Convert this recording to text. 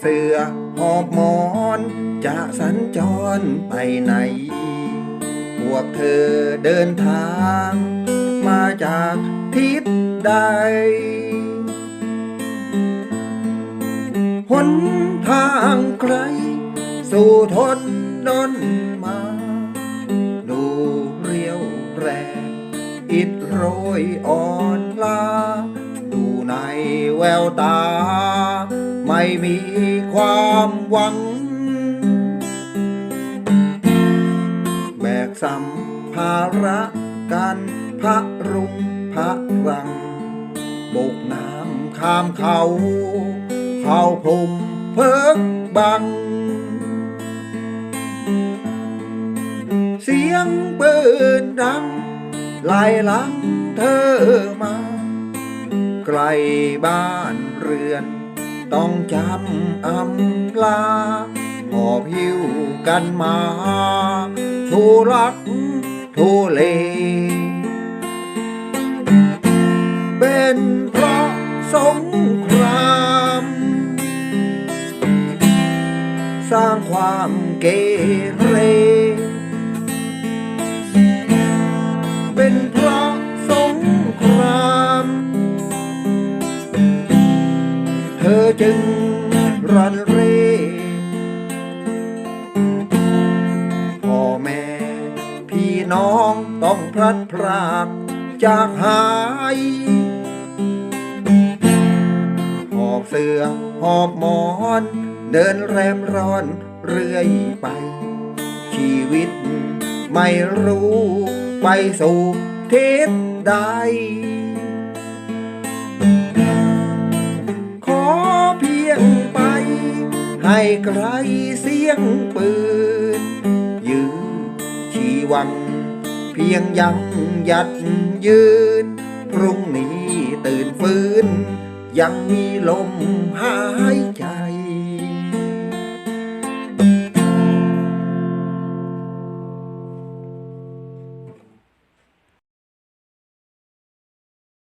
เสือหอบหมอน จะสัญจรไปไหน พวกเธอเดินทาง มาจากทิศใดหนทางไกลสู่ทนนนมา ดูเรียวแรงอิดโรยอ่อนลา ดูในแววตา ไม่มีความหวัง แบกสัมภาระกันพระรุงพระรังบกน้ำข้ามเขา เขาพรมเพิกบัง เสียงปืนดังไล่หลังเธอมา ไกลบ้านเรือน ต้องจำอำลาหอบหิวกันมาทุลักทุเล เป็นเพราะสงคราม สร้างความเกเร จึงรันเรพ่อแม่พี่น้องต้องพลัดพรากจากหายหอบเสือหอบหมอน เดินแรมร้อนเรื่อยไป ชีวิตไม่รู้ไปสู่ทิศใด ให้ไกลเสียงปืน ยืนชีวัง เพียงยังหยัดยืน พรุ่งนี้ตื่นฟื้น ยังมีลมหายใจ